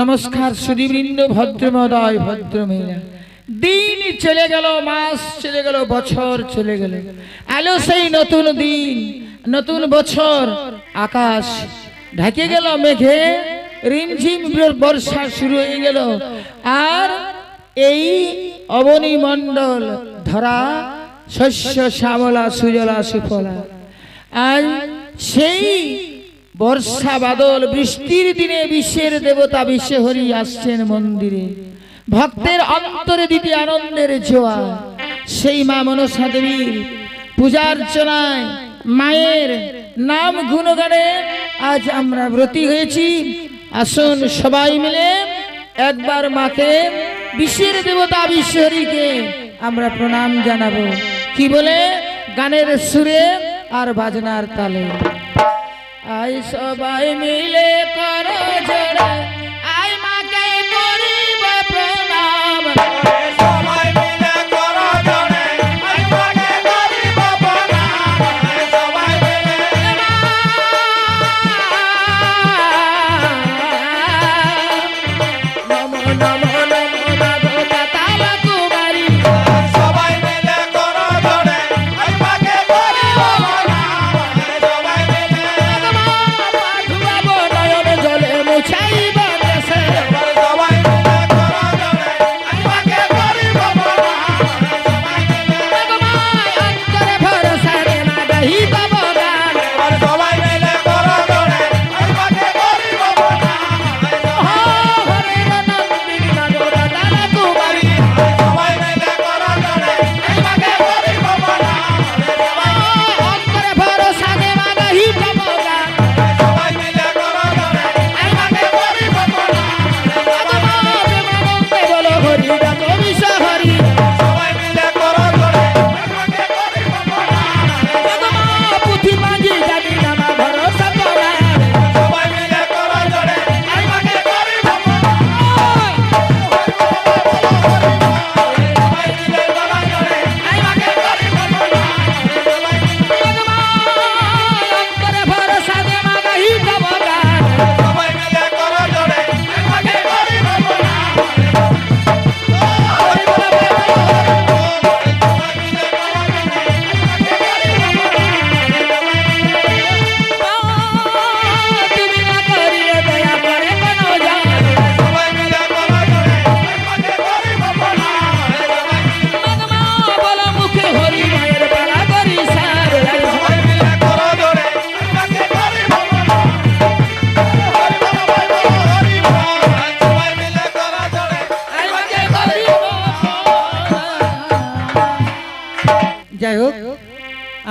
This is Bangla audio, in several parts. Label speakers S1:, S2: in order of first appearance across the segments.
S1: নমস্কার সুদীবৃন্দ ভদ্রমদয় ভদ্র মহিলা দিন চলে গেল মাস চলে গেল বছর চলে গেল। এলো সেই নতুন দিন নতুন বছর। আকাশ ঢাকে গেল মেঘে রিমঝিম বর্ষা শুরু হয়ে গেল। আর এই অবনী মণ্ডল ধরা শস্য শ্যামলা সুজলা সুফলা। আর সেই বর্ষা বাদল, বৃষ্টির দিনে বিশ্বের দেবতা বিশ্বে হরি আসছেন মন্দিরে। ভক্তের অন্তরে দিতে আনন্দের জোয়া সেই মা মনসা দেবীর পূজার্চনায় মায়ের নাম গুণগানে আজ আমরা ব্রতী হয়েছি। আসুন সবাই মিলে একবার মাকে বিশ্বের দেবতা বিশ্বহরীকে আমরা প্রণাম জানাব। কি বলে? গানের সুরে আর বাজনার তালে। আই সবাই মিলে করো জোরে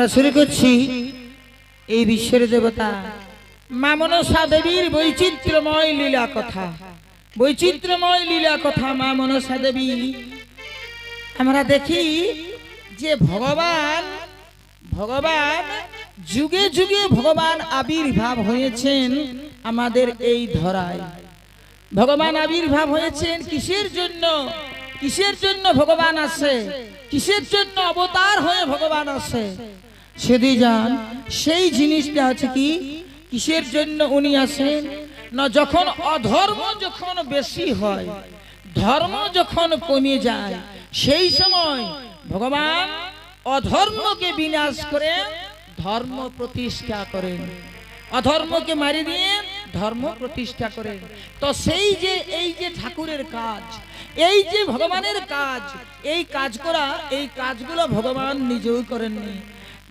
S1: আমরা শুরু করছি এই বিশ্বের দেবতা। মা মনসা দেবীর বৈচিত্র্যময় লীলা কথা। বৈচিত্র্যময় লীলা কথা মা মনসা দেবী। আমরা দেখি যে ভগবান ভগবান, যুগে যুগে ভগবান আবির্ভাব হয়েছেন আমাদের এই ধরায়। ভগবান আবির্ভাব হয়েছেন কিসের জন্য? কিসের জন্য ভগবান আছে কিসের জন্য অবতার হয়ে ভগবান আসে? সেদি যান। সেই জিনিসটা আছে কি? কিসের জন্য উনি আসেন? না, যখন অধর্ম যখন বেশি হয়, ধর্ম যখন কমে যায়, সেই সময় ভগবান অধর্মকে বিনাশ করে ধর্ম প্রতিষ্ঠা করেন। অধর্মকে মারি দিয়ে ধর্ম প্রতিষ্ঠা করেন। তো সেই যে, এই যে ঠাকুরের কাজ, এই যে ভগবানের কাজ, এই কাজ করা, এই কাজগুলো ভগবান নিজেও করেননি।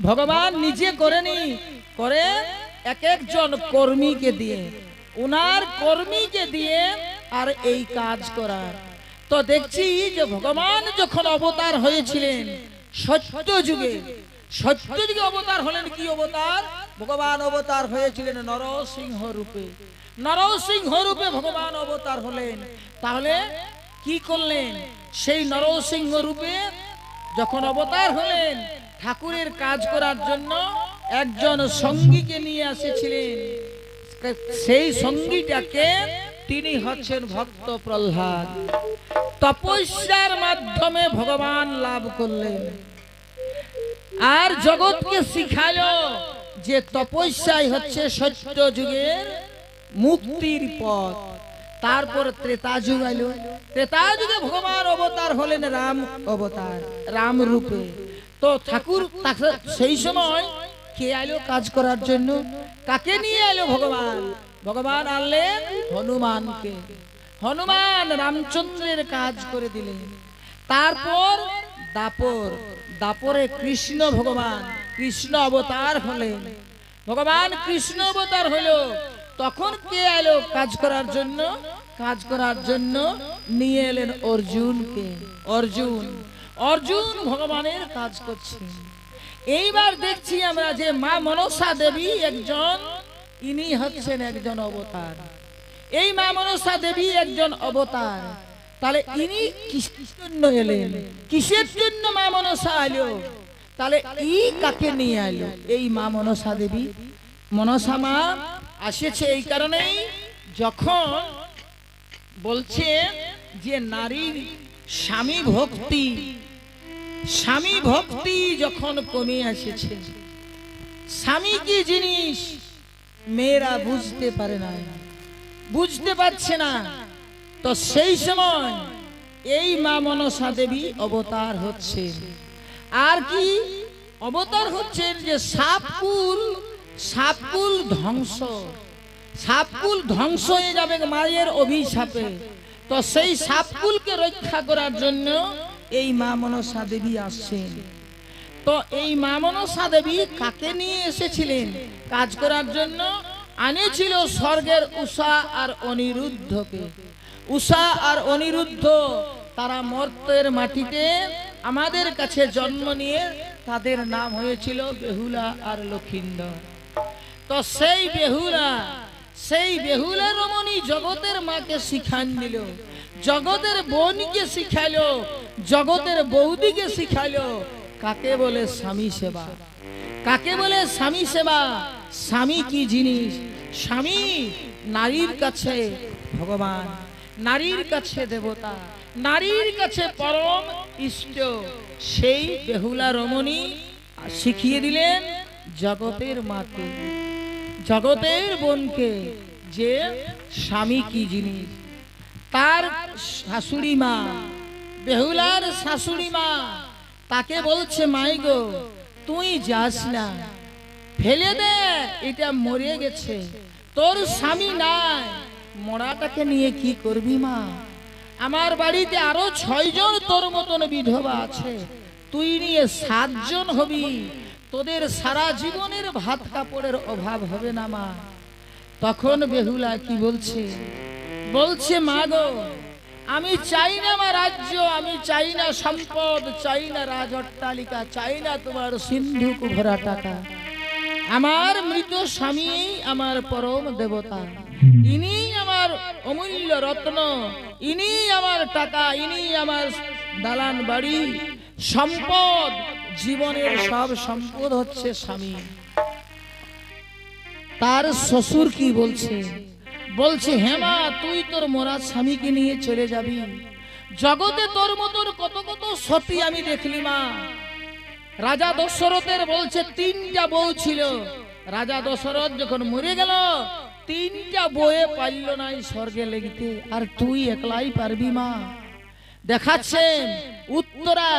S1: ভগবান নিজে করেনি করে এক একজন কর্মীকে দিয়ে। ওনার কর্মীকে দিয়ে আর এই কাজ করার। তো দেখছি যে ভগবান যখন অবতার হয়েছিলেন সত্য যুগে সত্য যুগে অবতার হলেন কি অবতার? ভগবান অবতার হয়েছিলেন নরসিংহ রূপে। নরসিংহ রূপে ভগবান অবতার হলেন। তাহলে কি করলেন? সেই নরসিংহ রূপে যখন অবতার হলেন ঠাকুরের কাজ করার জন্য একজন সঙ্গীকে নিয়ে এসেছিলেন সেই সঙ্গীটাকে তিনি হচ্ছেন ভক্ত প্রহ্লাদ। তপস্যার মাধ্যমে ভগবান লাভ করলেন। আর জগৎকে শিখালো যে তপস্যাই হচ্ছে সত্য যুগের মুক্তির পথ। তারপর ত্রেতা যুগ আইলো। ত্রেতা যুগে ভগবান অবতার হলেন রাম অবতার রাম রূপে তো ঠাকুর সেই সময় কে আইলো কাজ করার জন্য? কাকে নিয়ে এলো ভগবান? ভগবান আনলেন হনুমানকে। হনুমান রামচন্দ্রের কাজ করে দিলেন। তারপর দাপর, দাপরে কৃষ্ণ ভগবান, কৃষ্ণ অবতার হলেন। ভগবান কৃষ্ণ অবতার হলো। তখন কে এলো কাজ করার জন্য? কাজ করার জন্য নিয়ে এলেন অর্জুনকে। অর্জুন অর্জুন ভগবানের কাজ করছেন। এইবার দেখছি আমরা যে মা মনসা দেবী একজন, ইনি হচ্ছেন একজন অবতার। এই মা মনসা দেবী একজন অবতার। তাহলে ইনি কিসের জন্য এলেন? কিসের জন্য মা মনসা এলো তাহলে ই কাকে নিয়ে এলো এই মা মনসা দেবী। মনসা মা আসেছে এই কারণেই যখন বলছে যে নারীর স্বামী ভক্তি স্বামী ভক্তি যখন কমে এসেছে স্বামী কি জিনিস মেয়েরা বুঝতে পারে না, বুঝতে পারছে না। তো সেই সময় এই মা মনসা দেবী অবতার হচ্ছে আর কি অবতার হচ্ছেন যে সাপকুল সাপকুল ধ্বংস সাপকুল ধ্বংস হয়ে যাবে মায়ের অভিশাপে। তো সেই সাপকুলকে রক্ষা করার জন্য এই মা মনসা দেবী আসছেন। তো এই মা মনসা দেবী কাকে নিয়ে এসেছিলেন? কাজ করার জন্য আনেছিল স্বর্গের উষা আর অনিরুদ্ধকে। উষা আর অনিরুদ্ধ তারা মর্তের মাটিতে আমাদের কাছে জন্ম নিয়ে তাদের নাম হয়েছিল বেহুলা আর লক্ষিন্দর তো সেই বেহুলা সেই বেহুলা রমণী জগতের মাকে শিখান দিল, জগতের বোনকে শিখাইলো জগতের বৌদিকে শিখাইলো। কাকে বলে স্বামী সেবা? কাকে বলে স্বামী সেবা? স্বামী কি জিনিস? স্বামী নারীর কাছে ভগবান, নারীর কাছে দেবতা, নারীর কাছে পরম ইষ্ট। সেই বেহুলা রমণী শিখিয়ে দিলেন জগতের মাকে, জগতের বোনকে যে স্বামী কি জিনিস? তার শাশুড়ি মা বেহুলার শাশুড়ি মা, তাকে বলছে, মাই গো, তুই যাস না। ফেলে দে, এটা মরে গেছে। তোর স্বামী নাই, মরাটাকে নিয়ে কি করবি মা? আমার বাড়িতে আরও ছয়জন তোর মতন বিধবা আছে। তুই নিয়ে সাতজন হবি। তোদের সারা জীবনের ভাত কাপড়ের অভাব হবে না মা। তখন বেহুলা কি বলছে? বলছে, মা গো আমি চাই না আমার রাজ্য, আমি চাই না সম্পদ, চাই না রাজ অট্টালিকা চাই না তোমার সিন্ধু ভরা টাকা। আমার মৃত স্বামী আমার পরম দেবতা। ইনি আমার অমূল্য রত্ন, ইনি আমার টাকা, ইনি আমার দালান বাড়ি। সম্পদ, জীবনের সব সম্পদ হচ্ছে স্বামী। তার শ্বশুর কি বলছে? বলছে হেমা তুই তোর মোরা স্বামীকে নিয়ে চলে যাবি। জগতে তোর মতন কত কত সতী আমি দেখলি মা। রাজা দশরথের বলছে, তিনটা বউ ছিল। রাজা দশরথ যখন মরে গেল, তিনটা বয়ে পারল নাই স্বর্গে লেগিতে। আর তুই একলাই পারবি মা। দেখাচ্ছেন উত্তরা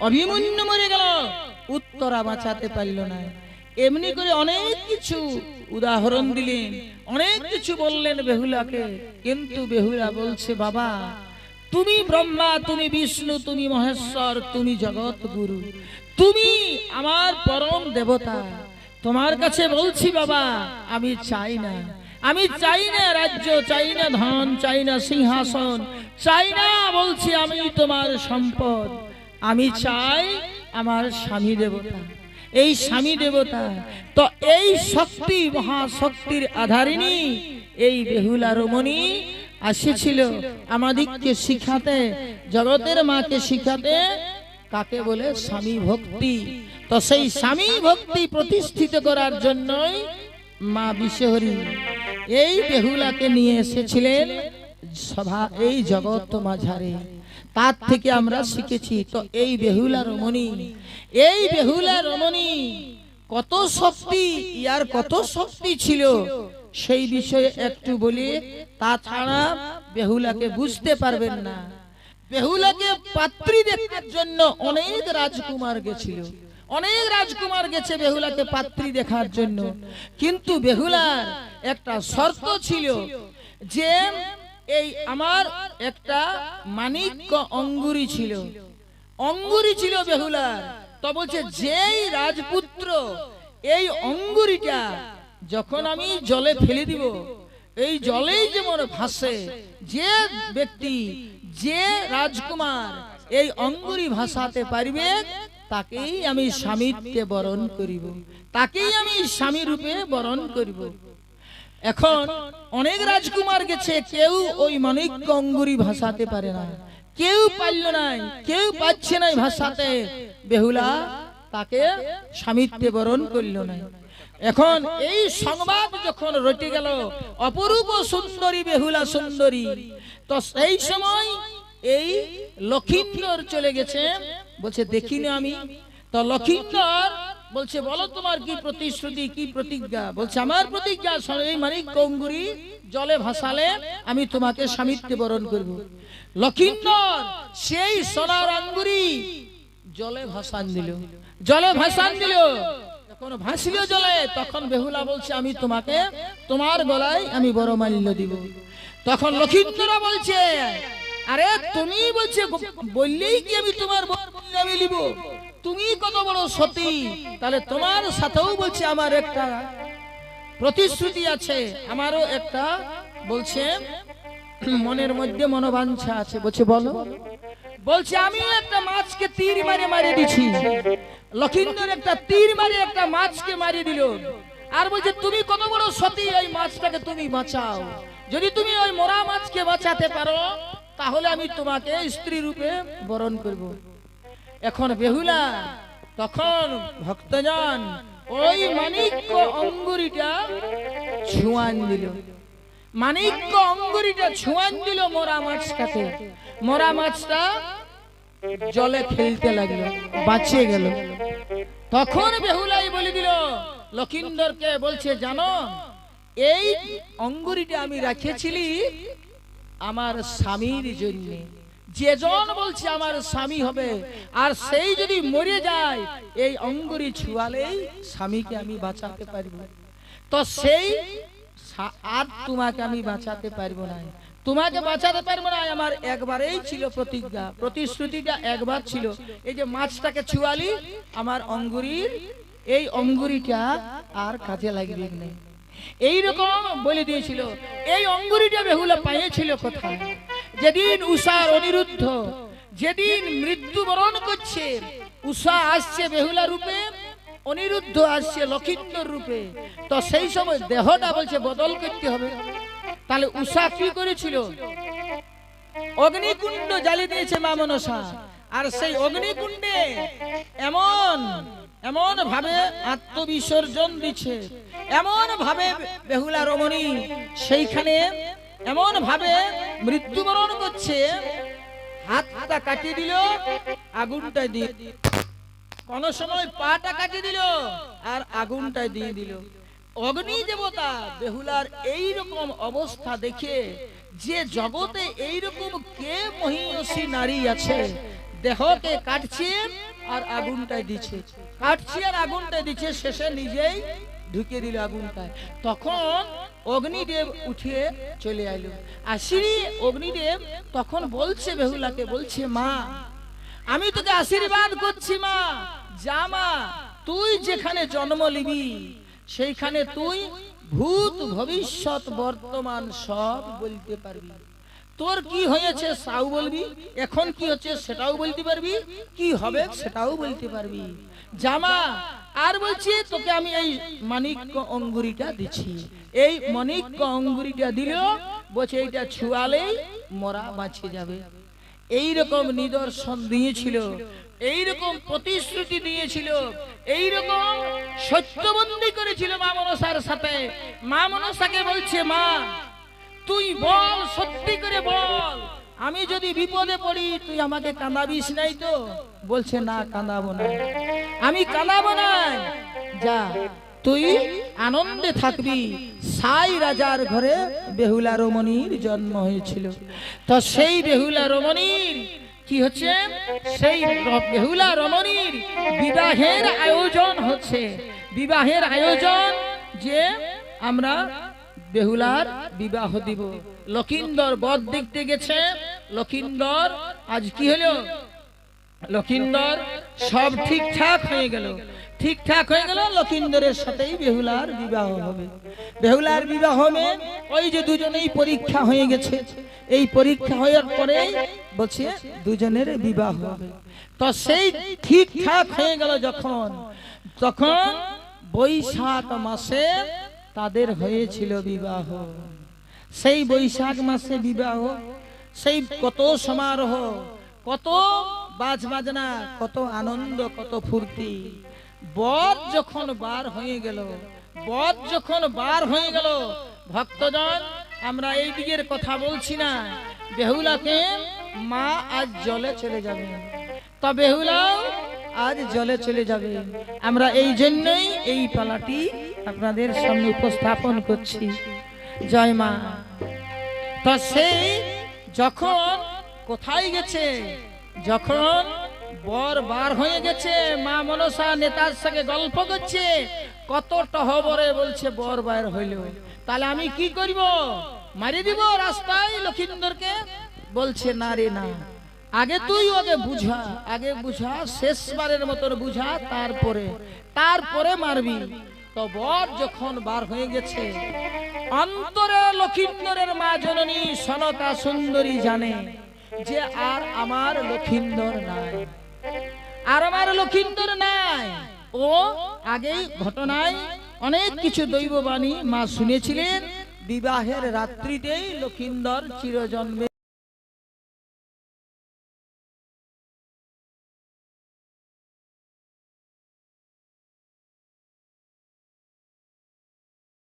S1: অভিমন্যু মরে গেল, উত্তরা বাঁচাতে পারল না এমনি করে অনেক কিছু উদাহরণ দিলেন। অনেক কিছু বললেন বেহুলাকে। কিন্তু বেহুলা বলছে, বাবা, তুমি ব্রহ্মা, তুমি বিষ্ণু, তুমি মহেশ্বর, তুমি জগৎ গুরু তুমি আমার পরম দেবতা। তোমার কাছে বলছি, বাবা, আমি চাই না। আমি চাই না রাজ্য, চাই না ধন, চাই না সিংহাসন। চাই না, বলছি, আমি তোমার সম্পদ। আমি চাই আমার স্বামী দেবতা। এই স্বামী দেবতা, তো এই শক্তি, মহাশক্তির আধারিণী এই বেহুলা রমণী আসেছিল আমাদিগকে শিখাতে, জগতের মাকে শিখাতে। কাকে বলে? স্বামী ভক্তি। তো সেই স্বামী ভক্তি প্রতিষ্ঠিত করার জন্যই মা বিশ্বহরী এই বেহুলাকে নিয়ে এসেছিলেন সভা, এই জগৎ মাঝারে। তার থেকে আমরা শিখেছি। তো এই বেহুলা রমণী, এই বেহুলা রমণী, কত শক্তি, ইয়ার কত শক্তি ছিল? সেই বিষয়ে একটু বলি, তাছাড়া বেহুলাকে বুঝতে পারবেন না। বেহুলাকে পাত্রী দেখার জন্য অনেক রাজকুমার গেছিল। অনেক রাজকুমার গেছে বেহুলাকে পাত্রী দেখার জন্য। কিন্তু বেহুলার একটা শর্ত ছিল যে এই আমার একটা মানিক্য অঙ্গুরি ছিল। অঙ্গুরি ছিল বেহুলার। তো বলছে, যেই রাজপুত্র এই অঙ্গুরিটা যখন আমি জলে ফেলে দিব, এই জলেই যেমন ভাসে, যে ব্যক্তি, যে রাজকুমার এই অঙ্গুরি ভাসাতে পারবে, তাকেই আমি স্বামীত্বে বরণ করিব। তাকেই আমি স্বামী রূপে বরণ করিব। এখন অনেক রাজকুমার গেছে, কেউ ওই মানিক অঙ্গুরি ভাসাতে পারে না। কেউ পারল নাই, কেউ পাচ্ছে নাই ভাষাতে। বেহুলা তাকে স্বামীত্বে বরণ করল নাই এখন এই সংবাদ যখন রটে গেল, অপরূপ সুন্দরী বেহুলা সুন্দরী, তো সেই সময় এই লক্ষিন্দর চলে গেছে। বলছে, দেখিনি আমি। তো লক্ষিন্দর বলছে, বলো তোমার কি প্রতিশ্রুতি, কি প্রতিজ্ঞা? বলছে, আমার প্রতিজ্ঞা মানিক কঙ্গুরি জলে ভাসালে আমি তোমাকে স্বামীত্বে বরণ করব। লক্ষিন্দর, সেই সোনার আঙ্গুরি জলে ভাসান দিল। জলে ভাসান দিল। যখন ভাসিল জলে, তখন বেহুলা বলছে, আমি তোমাকে, তোমার গলায় আমি বড় মাল্য দিব। তখন লক্ষিন্দরা বলছে, আরে তুমি বলছে, বললেই কি আমি তোমার বর আমি নিব? তুমি কত বড় সতী? তাহলে তোমার সাথেও বলছে আমার একটা প্রতিশ্রুতি আছে, আমারও একটা বলছে, মনের মধ্যে মনোবাঞ্ছা আছে, বলছে বলো। বলছে, আমি একটা মাছকে তীর মারে মারে দিছি। লক্ষিন্দর একটা তীর মারে একটা মাছকে মারিয়ে দিল। আর বলছে, তুমি কত বড় সতী ওই মাছটাকে তুমি বাঁচাও। যদি তুমি ওই মরা মাছকে বাঁচাতে পারো, তাহলে আমি তোমাকে স্ত্রী রূপে বরণ করব। এখন বেহুলা, তখন ভক্তজন ওই মানিক্য অঙ্গুরিটা ছুঁয়ান দিল। মানিক্য অঙ্গুরিটা ছুঁয়ান দিল মরা মাছটাকে। মরা মাছটা জলে খেলতে লাগল, বাঁচিয়ে গেল। তখন বেহুলাই বলে দিল, লক্ষিন্দরকে বলছে, জানো, এই অঙ্গুরিটা আমি রাখেছিলি আমার স্বামীর জন্য। যেজন বলছে আমার স্বামী হবে, আর সেই যদি মরে যায়, এই অঙ্গুরি ছুয়ালেই স্বামীকে আমি বাঁচাতে পারব। তো সেই আর তোমাকে আমি বাঁচাতে পারব না। তোমাকে বাঁচাতে পারব না, আমার একবারেই ছিল প্রতিজ্ঞা। প্রতিশ্রুতিটা একবার ছিল। এই যে মাছটাকে ছুয়ালি, আমার অঙ্গুরির, এই অঙ্গুরিটা আর কাজে লাগবে এইরকম বলে দিয়েছিল। এই অঙ্গুরিটা বেহুলা পাইয়েছিল কোথায়? যেদিন উষার অনিরুদ্ধ, যেদিন মৃত্যুবরণ করছে, উষা আসছে বেহুলা রূপে, অনিরুদ্ধ আসছে লক্ষিন্দর রূপে, তো সেই সময় দেহটা বলছে বদল করতে হবে। তাহলে উষা কি করেছিল? অগ্নিকুণ্ড জ্বালিয়ে দিয়েছে মা মনসা। আর সেই অগ্নিকুণ্ডে এমন এমন ভাবে আত্মবিসর্জন দিচ্ছে, এমন ভাবে বেহুলা রমণী সেইখানে এমন ভাবে মৃত্যুবরণ করছে, হাতটা কাটিয়ে দিল, আগুনটা দিয়ে কোন সময় পাটা কাটিয়ে দিল আর আগুনটা দিয়ে দিল। অগ্নি দেবতা বেহুলার এই রকম অবস্থা দেখে যে জগতে এই রকম কে মহিষী নারী আছে, দেহকে কাটছে আর আগুনটাই দিচ্ছে। কাটছে আর আগুনটাই দিচ্ছে, শেষে নিজেই ঢুকে দিল আগুনটায়। তখন অগ্নিদেব উঠিয়ে চলে আইলো। আর শ্রী অগ্নিদেব তখন বলছে বেহুলাকে, বলছে, মা, আমি তোকে আশীর্বাদ করছি, মা। যা, মা, তুই যেখানে জন্ম নিবি, সেইখানে তুই ভূত ভবিষ্যৎ বর্তমান সব বলতে পারবি। তোর কি হয়েছে সাউ বলবি? এখন কি হচ্ছে সেটাও বলতে পারবি? কি হবে সেটাও বলতে পারবি। জামা, আর বলছি তোকে আমি এই মানিক্য অঙ্গুরিটা দিচ্ছি। এই মানিক্য অঙ্গুরিটা দিল বলছে এইটা ছুয়ালেই মরা বাঁচিয়ে যাবে। এই রকম নিদর্শন দিয়েছিল এই রকম প্রতিশ্রুতি দিয়েছিল এই রকম সত্যবন্দী করেছিল মা মনসার সাথে। মা মনসাকে বলছে, মা তুই বল, সত্যি করে বল। আমি যদি বিপদে পড়ি, তুই আমাকে কাঁদাবিস নাই তো? বলছে, না, কাঁদাবো না। আমি কাঁদাবো না। যা, তুই আনন্দে থাকবি। সাই রাজার ঘরে বেহুলা রমণীর জন্ম হয়েছিল। তো সেই বেহুলা রমণীর কি হচ্ছে? সেই বেহুলা রমণীর বিবাহের আয়োজন হচ্ছে। বিবাহের আয়োজন যে আমরা বেহুলার বিবাহ দিব। লকিন্দর বধ দেখতে গেছে। লকিন্দর আজ কি হলো? লকিন্দর সব ঠিকঠাক হয়ে গেল। ঠিকঠাক হয়ে গেল লকিন্দরের সাথেই বেহুলার বিবাহ হবে। বেহুলার বিবাহ হবে, ওই যে দুজনেই পরীক্ষা হয়ে গেছে। এই পরীক্ষা হওয়ার পরে বলছে, দুজনের বিবাহ হবে। তো সেই ঠিকঠাক হয়ে গেল যখন। তখন বৈশাখ মাসে তাদের হয়েছিল বিবাহ। সেই বৈশাখ মাসে বিবাহ। সেই কত সমারোহ কত বাজ বাজনা কত আনন্দ কত ফুর্তি। বর যখন বার হয়ে গেল বর যখন বার হয়ে গেল ভক্তজন আমরা এই দিকের কথা বলছি না। বেহুলাকে মা আজ জলে চলে যাবে। তা বেহুলাও আজ জলে চলে যাবে। আমরা এই জন্যই এই পালাটি আপনাদের সামনে উপস্থাপন করছি। জয় মা। তা সেই যখন কোথায় গেছে? যখন বর বার হয়ে গেছে, মা মনসা নেতার সঙ্গে গল্প করছে, কত টহবরে বলছে, বর বার হইল। তাহলে আমি কি করব? মারি দিব রাস্তায় লক্ষিন্দরকে? বলছে, না রে, না। আগে তুই ওকে বুঝা। আগে বুঝা, শেষবারের মতন বুঝা, তারপরে। তারপরে মারবি। তো বর যখন বার হয়ে গেছে, অন্তরে লক্ষিন্দরের মা জননী সনতা সুন্দরী জানে যে আর আমার লক্ষিন্দর নাই। আর আমার লক্ষিন্দর নাই। ও আগেই ঘটনায় অনেক কিছু দৈববাণী মা শুনেছিলেন। বিবাহের রাত্রিতেই লক্ষিন্দর চিরজন্মে